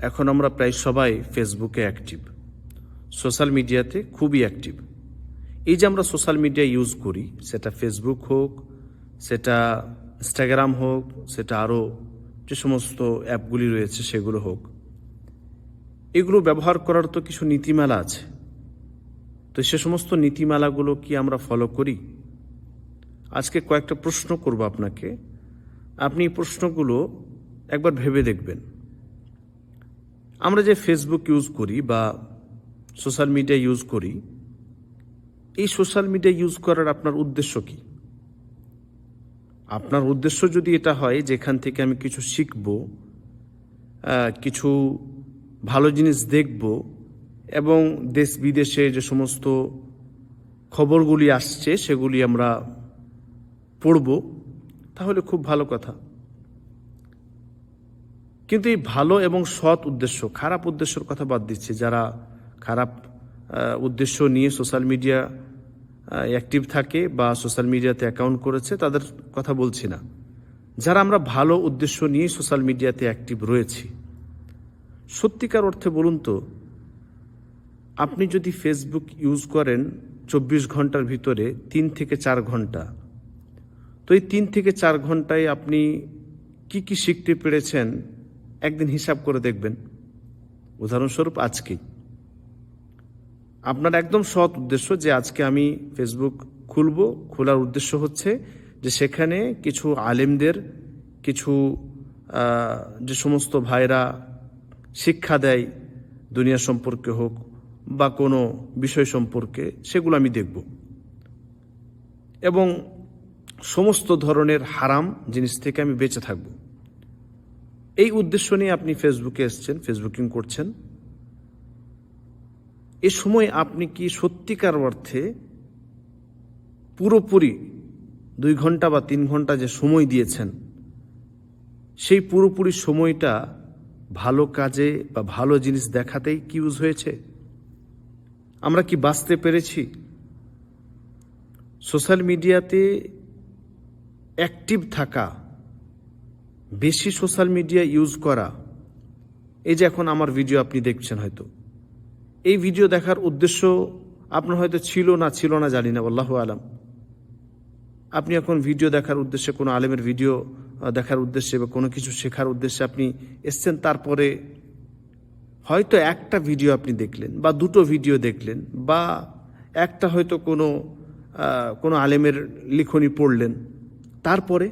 এখন আমরা প্রায় সবাই ফেসবুকে অ্যাক্টিভ সোশ্যাল মিডিয়াতে খুবই অ্যাক্টিভ এই যে আমরা সোশ্যাল মিডিয়া ইউজ করি, সেটা ফেসবুক হোক, সেটা ইনস্টাগ্রাম হোক, সেটা আরও যে সমস্ত অ্যাপগুলি রয়েছে সেগুলো হোক, এগুলো ব্যবহার করার তো কিছু নীতিমালা আছে। তো সে সমস্ত নীতিমালাগুলো কি আমরা ফলো করি? আজকে কয়েকটা প্রশ্ন করব আপনাকে। আপনি এই প্রশ্নগুলো একবার ভেবে দেখবেন। আমরা যে ফেসবুক ইউজ করি বা সোশ্যাল মিডিয়া ইউজ করি, এই সোশ্যাল মিডিয়া ইউজ করার আপনার উদ্দেশ্য কি? আপনার উদ্দেশ্য যদি এটা হয় যেখান থেকে আমি কিছু শিখব কিছু ভালো জিনিস দেখব এবং দেশ বিদেশে যে সমস্ত খবরগুলি আসছে সেগুলি আমরা পড়ব, তাহলে খুব ভালো কথা। কিন্তু এই ভালো এবং সৎ উদ্দেশ্য, খারাপ উদ্দেশ্যর কথা বাদ দিচ্ছি, যারা খারাপ উদ্দেশ্য নিয়ে সোশ্যাল মিডিয়া অ্যাক্টিভ থাকে বা সোশ্যাল মিডিয়াতে অ্যাকাউন্ট করেছে, তাদের কথা বলছি না। যারা আমরা ভালো উদ্দেশ্য নিয়ে সোশ্যাল মিডিয়াতে অ্যাক্টিভ রয়েছি, সত্যিকার অর্থে বলুন তো, আপনি যদি ফেসবুক ইউজ করেন চব্বিশ ঘণ্টার ভিতরে তিন থেকে চার ঘণ্টা, তো এই তিন থেকে চার ঘন্টায় আপনি কি কি শিখতে পেরেছেন একদিন হিসাব করে দেখবেন। উদাহরণস্বরূপ আজকেই আপনার একদম সৎ উদ্দেশ্য যে আজকে আমি ফেসবুক খুলব। খোলার উদ্দেশ্য হচ্ছে যে সেখানে কিছু আলেমদের, কিছু যে সমস্ত ভাইরা শিক্ষা দেয় দুনিয়া সম্পর্কে হোক বা কোনো বিষয় সম্পর্কে, সেগুলো আমি দেখব। এবং সমস্ত ধরনের হারাম জিনিস থেকে আমি বেঁচে থাকব। এই উদ্দেশ্য নিয়ে আপনি ফেসবুকে এসছেন ফেসবুকিং করছেন। এ সময় আপনি কি সত্যিকার অর্থে পুরোপুরি দুই ঘণ্টা বা তিন ঘণ্টা যে সময় দিয়েছেন, সেই পুরোপুরি সময়টা ভালো কাজে বা ভালো জিনিস দেখাতেই কি ইউজ হয়েছে? আমরা কি বাঁচতে পেরেছি? সোশ্যাল মিডিয়াতে অ্যাক্টিভ থাকা বেশি সোশ্যাল মিডিয়া ইউজ করা। এই যে এখন আমার ভিডিও আপনি দেখছেন হয়তো। এই ভিডিও দেখার উদ্দেশ্য আপনার হয়তো ছিল না ছিল না, জানি না, আল্লাহ আলাম। আপনি এখন ভিডিও দেখার উদ্দেশ্যে, কোনো আলেমের ভিডিও দেখার উদ্দেশ্যে বা কোনো কিছু শেখার উদ্দেশ্যে আপনি এসছেন, তারপরে হয়তো একটা ভিডিও আপনি দেখলেন বা দুটো ভিডিও দেখলেন বা একটা হয়তো কোনো কোনো আলেমের লিখনি পড়লেন। তারপরে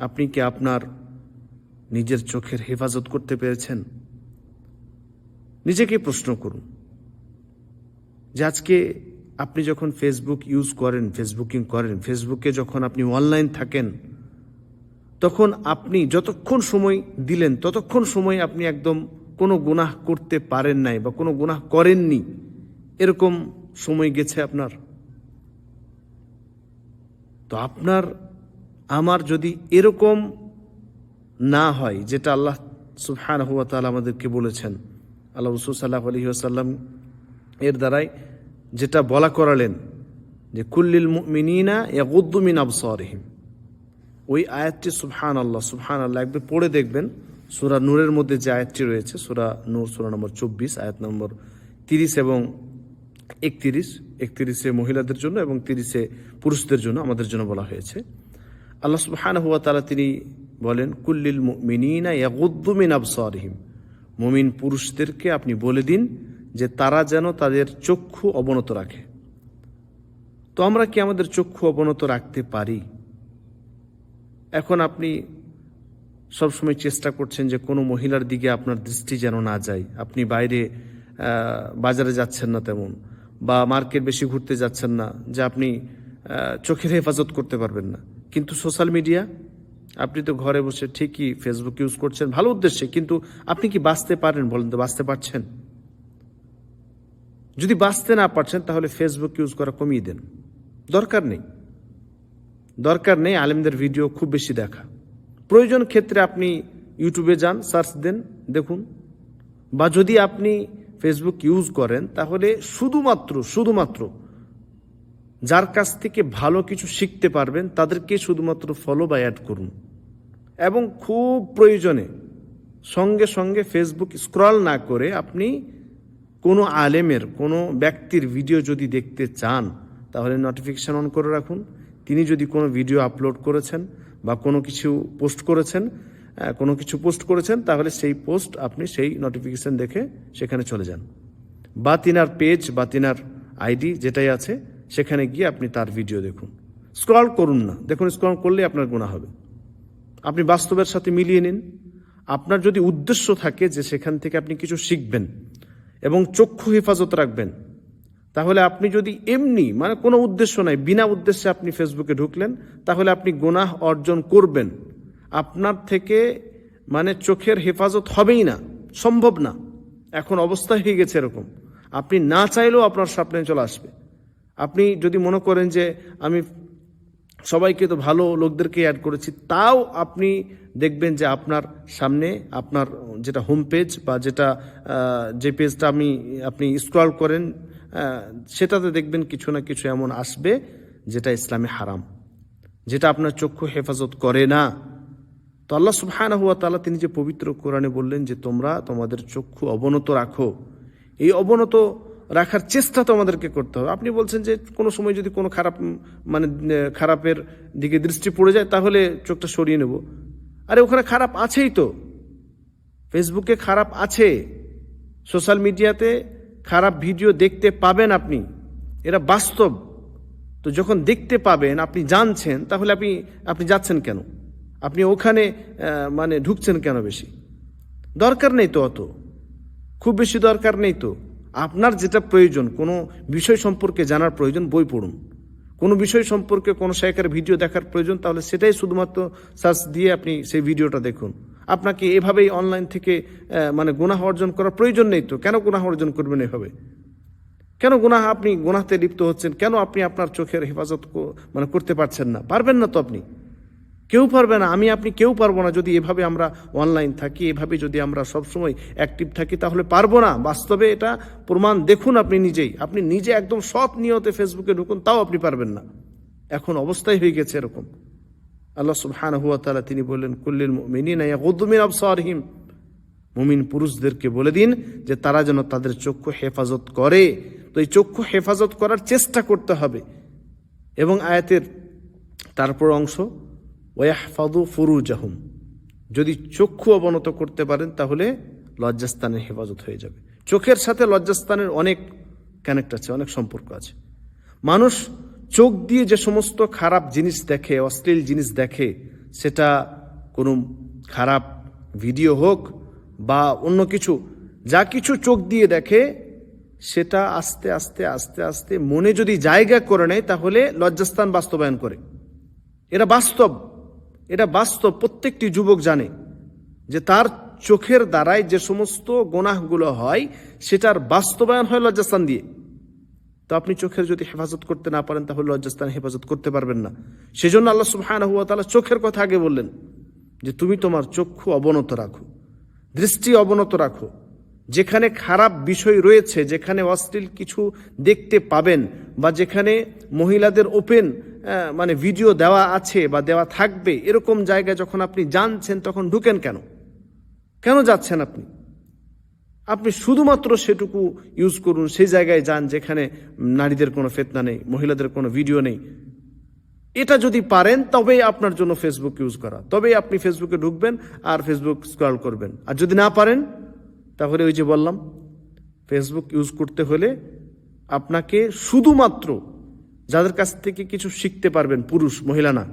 আপনি কি আপনার নিজের চোখের হেফাজত করতে পেরেছেন? নিজেকে প্রশ্ন করুন। যে আজকে আপনি যখন ফেসবুক ইউজ করেন ফেসবুকিং করেন ফেসবুকে যখন আপনি অনলাইন থাকেন, তখন আপনি যতক্ষণ সময় দিলেন, ততক্ষণ সময় আপনি একদম কোনো গুনাহ করতে পারেন নাই বা কোনো গুনাহ করেননি, এরকম সময় গেছে আপনার। তো আপনার আমার যদি এরকম না হয়, যেটা আল্লাহ সুবহান হুয়া তাআলা আমাদেরকে বলেছেন, আল্লাহ রসুল সাল্লাহ আলহি আসাল্লাম এর দ্বারাই যেটা বলা করালেন যে, কুল্লিল মিনা ইয়াগুদ্দুমিন আবসরহিম। ওই আয়াতটি সুবহান আল্লাহ সুবহান আল্লাহ একবার পড়ে দেখবেন। সুরা নূরের মধ্যে যে আয়াতটি রয়েছে, সুরা নূর, সুরা নম্বর চব্বিশ, আয়াত নম্বর তিরিশ এবং একত্রিশ, একত্রিশে মহিলাদের জন্য এবং তিরিশে পুরুষদের জন্য আমাদের জন্য বলা হয়েছে। আল্লাহ সুবহান হুয়া তালা তিনি বলেন, কুল্লিল মিনা ইয়াগুদ্দুমিন আবসরহিম। মুমিন পুরুষদেরকে আপনি বলে দিন যে তারা যেন তাদের চক্ষু অবনত রাখে। তো আমরা কি আমাদের চক্ষু অবনত রাখতে পারি? এখন আপনি সবসময় চেষ্টা করছেন যে কোনো মহিলার দিকে আপনার দৃষ্টি যেন না যায়। আপনি বাইরে বাজারে যাচ্ছেন না তেমন, বা মার্কেট বেশি ঘুরতে যাচ্ছেন না, যে আপনি চোখের হেফাজত করতে পারবেন না। কিন্তু সোশ্যাল মিডিয়া, আপনি তো ঘরে বসে ঠিকই ফেসবুক ইউজ করছেন, ভালো উদ্দেশ্যে, কিন্তু আপনি কি বাঁচতে পারেন বলেন তো, বাঁচতে পারছেন? যদি বাঁচতে না পারছেন, তাহলে ফেসবুক ইউজ করা কমিয়ে দেন। দরকার নেই। দরকার নেই আলেমদের ভিডিও খুব বেশি দেখা। প্রয়োজন ক্ষেত্রে আপনি ইউটিউবে যান সার্চ দেন, দেখুন। বা যদি আপনি ফেসবুক ইউজ করেন, তাহলে শুধুমাত্র শুধুমাত্র যার কাছ থেকে ভালো কিছু শিখতে পারবেন, তাদেরকে শুধুমাত্র ফলো বা অ্যাড করুন। এবং খুব প্রয়োজনে সঙ্গে সঙ্গে ফেসবুক স্ক্রল না করে আপনি কোনো আলেমের, কোনো ব্যক্তির ভিডিও যদি দেখতে চান, তাহলে নোটিফিকেশন অন করে রাখুন। তিনি যদি কোনো ভিডিও আপলোড করেছেন বা কোনো কিছু পোস্ট করেছেন কোনো কিছু পোস্ট করেছেন, তাহলে সেই পোস্ট আপনি সেই নোটিফিকেশন দেখে সেখানে চলে যান। বা তিনার পেজ বা তিনার আইডি যেটাই আছে সেখানে গিয়ে আপনি তার ভিডিও দেখুন। স্ক্রল করুন না। দেখুন, স্ক্রল করলে আপনার গুণা হবে। আপনি বাস্তবের সাথে মিলিয়ে নিন। আপনার যদি উদ্দেশ্য থাকে যে সেখান থেকে আপনি কিছু শিখবেন এবং চক্ষু হেফাজত রাখবেন, তাহলে আপনি যদি এমনি মানে কোনো উদ্দেশ্য নাই, বিনা উদ্দেশ্যে আপনি ফেসবুকে ঢুকলেন, তাহলে আপনি গুনাহ অর্জন করবেন। আপনার থেকে মানে চোখের হেফাজত হবেই না, সম্ভব না। এখন অবস্থা হয়ে গেছে এরকম। আপনি না চাইলেও আপনার সামনে চলে আসবে। আপনি যদি মনে করেন যে আমি সবাইকে তো ভালো লোকদেরকে অ্যাড করেছি, তাও আপনি দেখবেন যে আপনার সামনে আপনার যেটা হোম পেজ বা যেটা যে পেজটা আমি, আপনি স্ক্রল করেন সেটাতে দেখবেন কিছু না কিছু এমন আসবে যেটা ইসলামে হারাম, যেটা আপনার চক্ষু হেফাজত করে না। তো আল্লাহ সুবহান হুয়া তালা তিনি যে পবিত্র কোরআনে বললেন যে তোমরা তোমাদের চক্ষু অবনত রাখো। এই অবনত রাখার চেষ্টা তো আমাদেরকে করতে হবে। আপনি বলছেন যে কোনো সময় যদি কোনো খারাপ মানে খারাপের দিকে দৃষ্টি পড়ে যায়, তাহলে চোখটা সরিয়ে নেব। আরে, ওখানে খারাপ আছেই তো। ফেসবুকে খারাপ আছে। সোশ্যাল মিডিয়াতে খারাপ ভিডিও দেখতে পাবেন আপনি। এরা বাস্তব। তো যখন দেখতে পাবেন, আপনি জানছেন, তাহলে আপনি আপনি যাচ্ছেন কেন? আপনি ওখানে মানে ঢুকছেন কেন বেশি? দরকার নেই তো অত। খুব বেশি দরকার নেই তো। আপনার যেটা প্রয়োজন, কোনো বিষয় সম্পর্কে জানার প্রয়োজন, বই পড়ুন। কোনো বিষয় সম্পর্কে কোনো শেখার ভিডিও দেখার প্রয়োজন, তাহলে সেটাই শুধুমাত্র সার্চ দিয়ে আপনি সেই ভিডিওটা দেখুন। আপনাকে এভাবেই অনলাইন থেকে মানে গুনাহ অর্জন করার প্রয়োজন নেই তো, কেন গুনাহ অর্জন করবেন এভাবে? কেন গুনাহ আপনি গুনাহতে লিপ্ত হচ্ছেন? কেন আপনি আপনার চোখের হেফাজত মানে করতে পারছেন না? পারবেন না তো আপনি। কেউ পারবে না, আমি, আপনি কেউ পারব না যদি এভাবে আমরা অনলাইন থাকি, এভাবে যদি আমরা সবসময় অ্যাক্টিভ থাকি, তাহলে পারব না। বাস্তবে এটা প্রমাণ দেখুন আপনি নিজেই। আপনি নিজে একদম সৎ নিয়তে ফেসবুকে ঢুকুন, তাও আপনি পারবেন না। এখন অবস্থাই হয়ে গেছে এরকম। আল্লাহ সুবহান হুয়া তালা তিনি বললেন, কুল্লিল ইয়াগুদ্দুমিন আবসারহিম। মুমিন পুরুষদেরকে বলে দিন যে তারা যেন তাদের চক্ষু হেফাজত করে। তো এই চক্ষু হেফাজত করার চেষ্টা করতে হবে। এবং আয়াতের তারপর অংশ ওয়াহফাদু ফুরুজাহুম। যদি চক্ষু অবনত করতে পারেন, তাহলে লজ্জাস্থানের হেফাজত হয়ে যাবে। চোখের সাথে লজ্জাস্থানের অনেক কানেক্ট আছে, অনেক সম্পর্ক আছে। মানুষ চোখ দিয়ে যে সমস্ত খারাপ জিনিস দেখে, অশ্লীল জিনিস দেখে, সেটা কোনো খারাপ ভিডিও হোক বা অন্য কিছু, যা কিছু চোখ দিয়ে দেখে, সেটা আস্তে আস্তে আস্তে আস্তে মনে যদি জায়গা করে নেয়, তাহলে লজ্জাস্থান বাস্তবায়ন করে। এটা বাস্তব। এটা বাস্তব প্রত্যেকটি যুবক জানে যে তার চোখের দ্বারাই যে সমস্ত গোনাহগুলো হয়, সেটার বাস্তবায়ন হয় লজ্জাস্থান দিয়ে। তো আপনি চোখের যদি হেফাজত করতে না পারেন, তাহলে লজ্জাস্থান হেফাজত করতে পারবেন না। সেজন্য আল্লাহ সুবহানাহু হুয়া তাআলা চোখের কথা আগে বললেন যে, তুমি তোমার চক্ষু অবনত রাখো, দৃষ্টি অবনত রাখো। যেখানে খারাপ বিষয় রয়েছে, যেখানে অশ্লীল কিছু দেখতে পাবেন বা যেখানে মহিলাদের ওপেন মানে ভিডিও দেওয়া আছে বা দেওয়া থাকবে, এরকম জায়গায় যখন আপনি জানছেন তখন ঢুকেন কেন? কেন যাচ্ছেন আপনি? আপনি শুধুমাত্র সেটুকু ইউজ করুন, সেই জায়গায় যান যেখানে নারীদের কোনো ফেতনা নেই, মহিলাদের কোনো ভিডিও নেই। এটা যদি পারেন, তবেই আপনার জন্য ফেসবুক ইউজ করা। তবেই আপনি ফেসবুকে ঢুকবেন আর ফেসবুক স্ক্রল করবেন। আর যদি না পারেন তাহলে ওই যে বললাম ফেসবুক ইউজ করতে হলে আপনাকে শুধুমাত্র যাদের কাছ থেকে কিছু শিখতে পারবেন, পুরুষ মহিলা না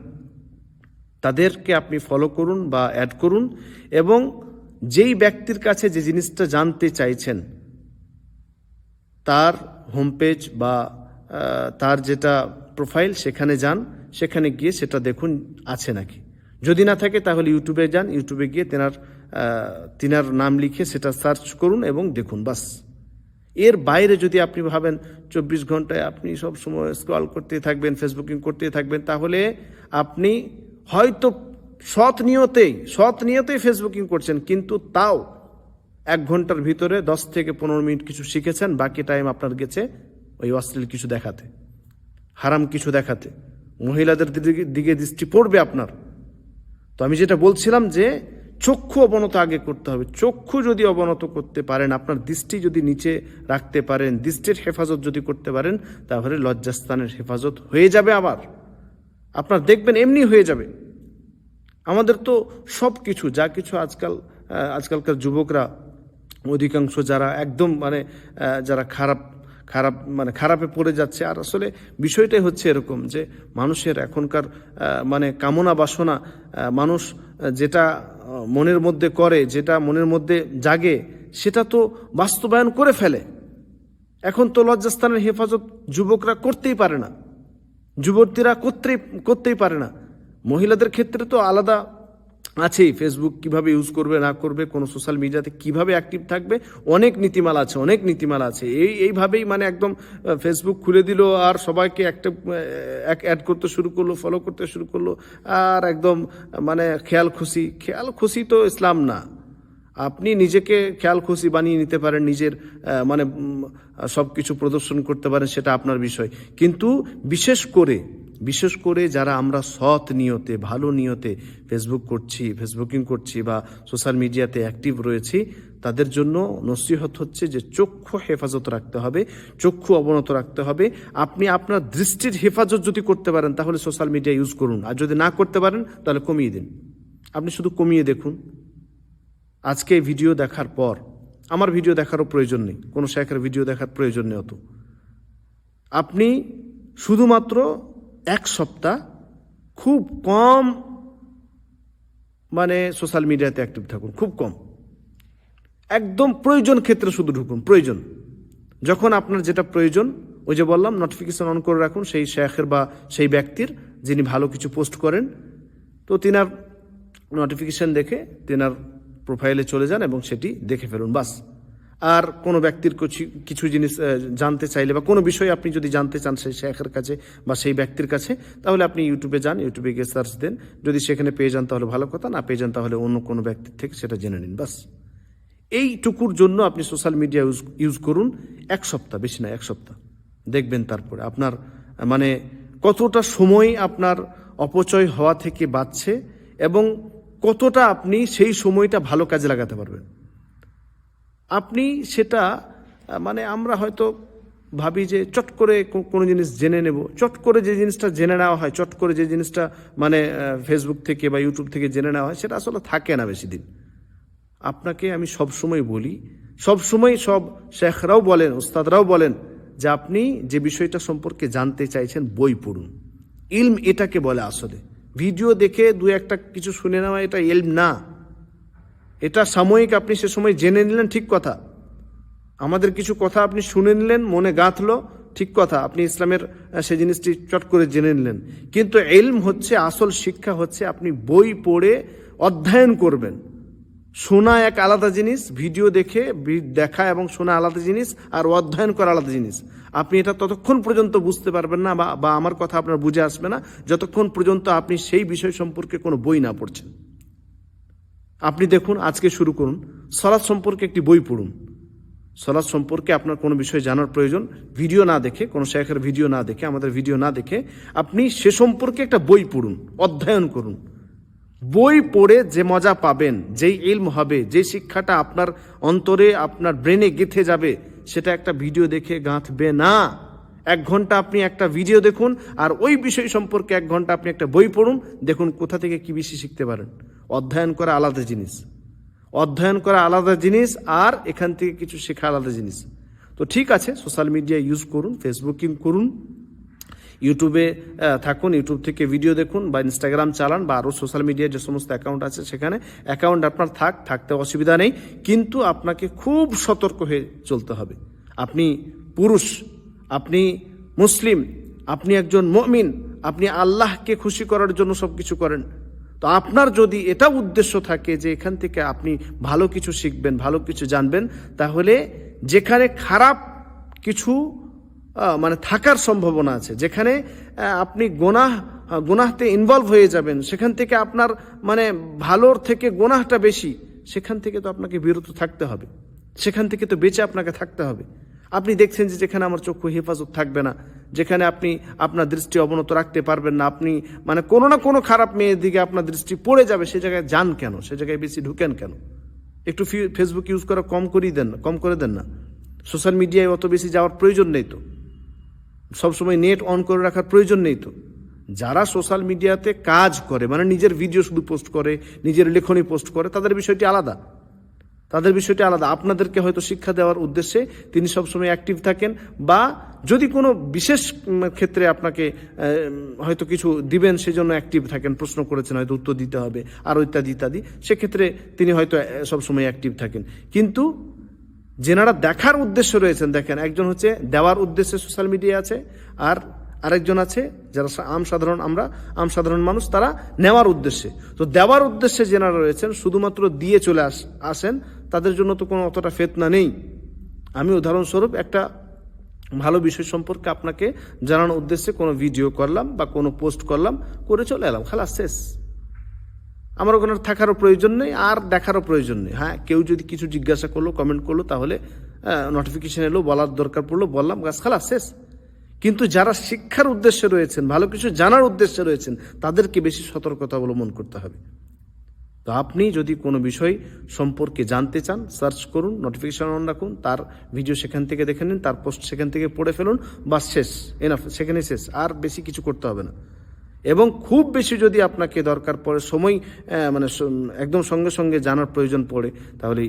তাদেরকে আপনি ফলো করুন বা অ্যাড করুন এবং যেই ব্যক্তির কাছে যে জিনিসটা জানতে চাইছেন, তার হোম পেজ বা তার যেটা প্রোফাইল সেখানে যান, সেখানে গিয়ে সেটা দেখুন, আছে নাকি? যদি না থাকে তাহলে ইউটিউবে যান ইউটিউবে গিয়ে তেনার তিনার নাম লিখে সেটা সার্চ করুন এবং দেখুন, বাস। এর বাইরে যদি আপনি ভাবেন চব্বিশ ঘন্টায় আপনি সব সময় স্ক্রল করতে থাকবেন ফেসবুকিং করতে থাকবেন, তাহলে আপনি হয়তো সৎ নিয়তেই সৎ নিয়তেই ফেসবুকিং করছেন, কিন্তু তাও এক ঘণ্টার ভিতরে দশ থেকে পনেরো মিনিট কিছু শিখেছেন, বাকি টাইম আপনার গেছে ওই অশ্লীল কিছু দেখাতে, হারাম কিছু দেখাতে। মহিলাদের দিকে দৃষ্টি পড়বে আপনার। তো আমি যেটা বলছিলাম যে চক্ষু অবনত আগে করতে হবে। চক্ষু যদি অবনত করতে পারেন, আপনার দৃষ্টি যদি নিচে রাখতে পারেন, দৃষ্টির হেফাজত যদি করতে পারেন, তাহলে লজ্জাস্থানের হেফাজত হয়ে যাবে আবার। আপনার দেখবেন এমনি হয়ে যাবে। আমাদের তো সব কিছু, যা কিছু আজকাল আজকালকার যুবকরা, অধিকাংশ যারা একদম মানে যারা খারাপ খারাপ মানে খারাপে পড়ে যাচ্ছে। আর আসলে বিষয়টাই হচ্ছে এরকম যে মানুষের এখনকার মানে কামনা বাসনা মানুষ যেটা মনের মধ্যে করে, যেটা মনের মধ্যে জাগে, সেটা তো বাস্তবায়ন করে ফেলে। এখন তো লজ্জাস্থানের হেফাজত যুবকরা করতেই পারে না। যুবতীরা করতেই করতেই পারে না। মহিলাদের ক্ষেত্রে তো আলাদা আছেই ফেসবুক কীভাবে ইউজ করবে, না করবে, কোন সোশ্যাল মিডিয়াতে কীভাবে অ্যাক্টিভ থাকবে, অনেক নীতিমালা আছে, অনেক নীতিমালা আছে। এই, এইভাবেই মানে একদম ফেসবুক খুলে দিল আর সবাইকে একটা অ্যাড করতে শুরু করল ফলো করতে শুরু করল, আর একদম মানে খেয়াল খুশি। খেয়াল খুশি তো ইসলাম না। আপনি নিজেকে খেয়াল খুশি বানিয়ে নিতে পারেন, নিজের মানে সব কিছু প্রদর্শন করতে পারেন, সেটা আপনার বিষয়। কিন্তু বিশেষ করে বিশেষ করে যারা আমরা সৎ নিয়তে, ভালো নিয়তে ফেসবুক করছি ফেসবুকিং করছি বা সোশ্যাল মিডিয়াতে অ্যাক্টিভ রয়েছি, তাদের জন্য নসিহত হচ্ছে যে চক্ষু হেফাজত রাখতে হবে, চক্ষু অবনত রাখতে হবে। আপনি আপনার দৃষ্টির হেফাজত যদি করতে পারেন, তাহলে সোশ্যাল মিডিয়া ইউজ করুন। আর যদি না করতে পারেন, তাহলে কমিয়ে দিন। আপনি শুধু কমিয়ে দেখুন। আজকে ভিডিও দেখার পর, আমার ভিডিও দেখারও প্রয়োজন নেই। কোনো শেখের ভিডিও দেখার প্রয়োজন নেই অত। আপনি শুধুমাত্র এক সপ্তাহ খুব কম মানে সোশ্যাল মিডিয়াতে অ্যাক্টিভ থাকুন, খুব কম। একদম প্রয়োজন ক্ষেত্রে শুধু ঢুকুন, প্রয়োজন। যখন আপনার যেটা প্রয়োজন, ওই যে বললাম নোটিফিকেশন অন করে রাখুন, সেই শেখের বা সেই ব্যক্তির যিনি ভালো কিছু পোস্ট করেন, তো তিনার নোটিফিকেশন দেখে তিনার প্রোফাইলে চলে যান এবং সেটি দেখে ফেলুন, বাস। আর কোনো ব্যক্তির কিছু- কিছু জিনিস জানতে চাইলে বা কোনো বিষয় আপনি যদি জানতে চান সেই শেখের কাছে বা সেই ব্যক্তির কাছে, তাহলে আপনি ইউটিউবে যান, ইউটিউবে গিয়ে সার্চ দেন। যদি সেখানে পেয়ে যান তাহলে ভালো কথা, না পেয়ে যান তাহলে অন্য কোনো ব্যক্তির থেকে সেটা জেনে নিন বাস এইটুকুর জন্য আপনি সোশ্যাল মিডিয়া ইউজ ইউজ করুন এক সপ্তাহ, বেশি না, এক সপ্তাহ। দেখবেন তারপরে আপনার মানে কতটা সময় আপনার অপচয় হওয়া থেকে বাঁচছে এবং কতটা আপনি সেই সময়টা ভালো কাজে লাগাতে পারবেন। আপনি সেটা মানে আমরা হয়তো ভাবি যে চট করে কোনো জিনিস জেনে নেব। চট করে যে জিনিসটা জেনে নেওয়া হয়, চট করে যে জিনিসটা মানে ফেসবুক থেকে বা ইউটিউব থেকে জেনে নেওয়া হয়, সেটা আসলে থাকে না বেশি দিন। আপনাকে আমি সব সময় বলি, সব সময় সব শেখরাও বলেন ওস্তাদরাও বলেন, যে আপনি যে বিষয়টা সম্পর্কে জানতে চাইছেন, বই পড়ুন। ইলম এটাকে বলে আসলে। ভিডিও দেখে দু একটা কিছু শুনে নেওয়া এটা ইলম না। এটা সাময়িক, আপনি সে সময় জেনে নিলেন, ঠিক কথা। আমাদের কিছু কথা আপনি শুনে নিলেন, মনে গাঁথলো, ঠিক কথা। আপনি ইসলামের সে জিনিসটি চট করে জেনে নিলেন। কিন্তু এলম হচ্ছে, আসল শিক্ষা হচ্ছে, আপনি বই পড়ে অধ্যয়ন করবেন। শোনা এক আলাদা জিনিস, ভিডিও দেখে দেখা এবং শোনা আলাদা জিনিস, আর অধ্যয়ন করা আলাদা জিনিস। আপনি এটা ততক্ষণ পর্যন্ত বুঝতে পারবেন না বা আমার কথা আপনার বুঝে আসবে না, যতক্ষণ পর্যন্ত আপনি সেই বিষয় সম্পর্কে কোনো বই না পড়ছেন। আপনি দেখুন, আজকে শুরু করুন। সলাৎ সম্পর্কে একটি বই পড়ুন। সলাৎ সম্পর্কে আপনার কোনো বিষয় জানার প্রয়োজন, ভিডিও না দেখে, কোনো শেখের ভিডিও না দেখে, আমাদের ভিডিও না দেখে, আপনি সে সম্পর্কে একটা বই পড়ুন, অধ্যয়ন করুন। বই পড়ে যে মজা পাবেন, যেই ইলম হবে, যে শিক্ষাটা আপনার অন্তরে, আপনার ব্রেনে গেথে যাবে, সেটা একটা ভিডিও দেখে গাঁথবে না। এক ঘণ্টা আপনি একটা ভিডিও দেখুন, আর ওই বিষয় সম্পর্কে এক ঘণ্টা আপনি একটা বই পড়ুন, দেখুন কোথা থেকে কি বেশি শিখতে পারেন। অধ্যয়ন করা আলাদা জিনিস। অধ্যয়ন করা আলাদা জিনিস আর এখান থেকে কিছু শেখা আলাদা জিনিস। তো ঠিক আছে সোশ্যাল মিডিয়া ইউজ করুন ফেসবুকিং করুন ইউটিউবে থাকুন ইউটিউব থেকে ভিডিও দেখুন বা ইনস্টাগ্রাম চালান বা আরও সোশ্যাল মিডিয়ার যে সমস্ত অ্যাকাউন্ট আছে সেখানে অ্যাকাউন্ট আপনার থাক, থাকতে অসুবিধা নেই, কিন্তু আপনাকে খুব সতর্ক হয়ে চলতে হবে। আপনি পুরুষ, আপনি মুসলিম, আপনি একজন মমিন, আপনি আল্লাহকে খুশি করার জন্য সব কিছু করেন। তো আপনার যদি এটা উদ্দেশ্য থাকে যে এখান থেকে আপনি ভালো কিছু শিখবেন, ভালো কিছু জানবেন, তাহলে যেখানে খারাপ কিছু মানে থাকার সম্ভাবনা আছে, যেখানে আপনি গোনাহ গোনাহতে ইনভলভ হয়ে যাবেন, সেখান থেকে আপনার মানে ভালোর থেকে গোনাহটা বেশি, সেখান থেকে তো আপনাকে বিরত থাকতে হবে, সেখান থেকে তো বেঁচে আপনাকে থাকতে হবে। আপনি দেখছেন যে যেখানে আমার চক্ষু হেফাজত থাকবে না, যেখানে আপনি আপনার দৃষ্টি অবনত রাখতে পারবেন না, আপনি মানে কোনো না কোনো খারাপ মেয়ের দিকে আপনার দৃষ্টি পড়ে যাবে, সে জায়গায় যান কেন? সে জায়গায় বেশি ঢুকেন কেন? একটু ফেসবুক ইউজ করা কম করেই দেন না কম করে দেন না। সোশ্যাল মিডিয়ায় অত বেশি যাওয়ার প্রয়োজন নেই তো। সবসময় নেট অন করে রাখার প্রয়োজন নেই তো। যারা সোশ্যাল মিডিয়াতে কাজ করে মানে নিজের ভিডিও শুধু পোস্ট করে, নিজের লেখনী পোস্ট করে, তাদের বিষয়টি আলাদা। তাদের বিষয়টি আলাদা। আপনাদেরকে হয়তো শিক্ষা দেওয়ার উদ্দেশ্যে তিনি সবসময় অ্যাক্টিভ থাকেন বা যদি কোনো বিশেষ ক্ষেত্রে আপনাকে হয়তো কিছু দিবেন, সেজন্য অ্যাক্টিভ থাকেন, প্রশ্ন করেছেন, হয়তো উত্তর দিতে হবে, আরও ইত্যাদি ইত্যাদি, সেক্ষেত্রে তিনি হয়তো সবসময় অ্যাক্টিভ থাকেন। কিন্তু যেনারা দেখার উদ্দেশ্য রয়েছেন, দেখেন, একজন হচ্ছে দেওয়ার উদ্দেশ্যে সোশ্যাল মিডিয়া আছে, আর আরেকজন আছে, যারা আম সাধারণ, আমরা আম সাধারণ মানুষ, তারা নেওয়ার উদ্দেশ্যে। তো দেওয়ার উদ্দেশ্যে যেনারা রয়েছেন, শুধুমাত্র দিয়ে চলে আস, আসেন তাদের জন্য তো কোনো অতটা ফেতনা নেই। আমি উদাহরণস্বরূপ একটা ভালো বিষয় সম্পর্কে আপনাকে জানানোর উদ্দেশ্যে কোনো ভিডিও করলাম বা কোনো পোস্ট করলাম, করে চলে এলাম, খালাস শেষ। আমার ওখানে থাকারও প্রয়োজন নেই, আর দেখারও প্রয়োজন নেই। হ্যাঁ কেউ যদি কিছু জিজ্ঞাসা করল কমেন্ট করল, তাহলে নোটিফিকেশন এলো, বলার দরকার পড়ল, বললাম গাছ খালাস শেষ। কিন্তু যারা শিক্ষার উদ্দেশ্যে রয়েছেন, ভালো কিছু জানার উদ্দেশ্যে রয়েছেন, তাদেরকে বেশি সতর্কতা অবলম্বন করতে হবে। তো আপনি যদি কোনো বিষয় সম্পর্কে জানতে চান, সার্চ করুন নোটিফিকেশান অন রাখুন, তার ভিডিও সেখান থেকে দেখে নিন, তার পোস্ট সেখান থেকে পড়ে ফেলুন বা শেষ এনাফ সেখানে শেষ, আর বেশি কিছু করতে হবে না। এবং খুব বেশি যদি আপনাকে দরকার পড়ে, সময় মানে একদম সঙ্গে সঙ্গে জানার প্রয়োজন পড়ে, তাহলে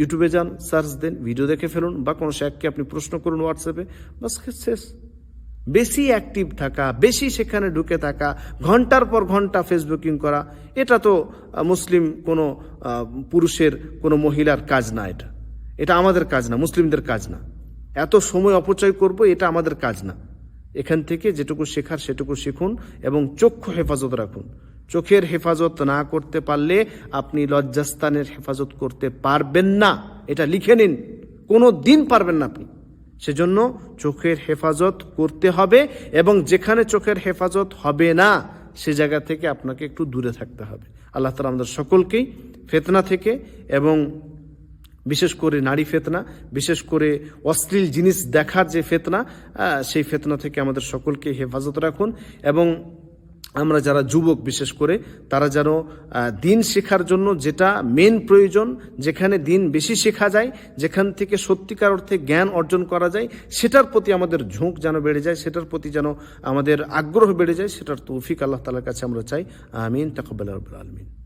ইউটিউবে যান সার্চ দেন ভিডিও দেখে ফেলুন, বা কোনো শেখকে আপনি প্রশ্ন করুন হোয়াটসঅ্যাপে বাস শেষ। বেশি অ্যাক্টিভ থাকা, বেশি সেখানে ঢুকে থাকা, ঘণ্টার পর ঘণ্টা ফেসবুকিং করা, এটা তো মুসলিম কোনো পুরুষের কোনো মহিলার কাজ না এটা। এটা আমাদের কাজ না, মুসলিমদের কাজ না। এত সময় অপচয় করব, এটা আমাদের কাজ না। এখান থেকে যেটুকু শেখার সেটুকু শিখুন এবং চক্ষু হেফাজত রাখুন। চোখের হেফাজত না করতে পারলে আপনি লজ্জাস্থানের হেফাজত করতে পারবেন না। এটা লিখে নিন। কোনো দিন পারবেন না আপনি। সেজন্য চোখের হেফাজত করতে হবে এবং যেখানে চোখের হেফাজত হবে না, সে জায়গা থেকে আপনাকে একটু দূরে থাকতে হবে। আল্লাহ তালা আমাদের সকলকেই ফেতনা থেকে এবং বিশেষ করে নারী ফেতনা, বিশেষ করে অশ্লীল জিনিস দেখার যে ফেতনা সেই ফেতনা থেকে আমাদের সকলকে হেফাজত রাখুন এবং আমরা যারা যুবক, বিশেষ করে, তারা যেন দিন শেখার জন্য যেটা মেন প্রয়োজন, যেখানে দিন বেশি শেখা যায়, যেখান থেকে সত্যিকার অর্থে জ্ঞান অর্জন করা যায়, সেটার প্রতি আমাদের ঝোঁক যেন বেড়ে যায়, সেটার প্রতি যেন আমাদের আগ্রহ বেড়ে যায়, সেটার তৌফিক আল্লাহ তালার কাছে আমরা চাই। আমিন। তাকবাল আলমিন।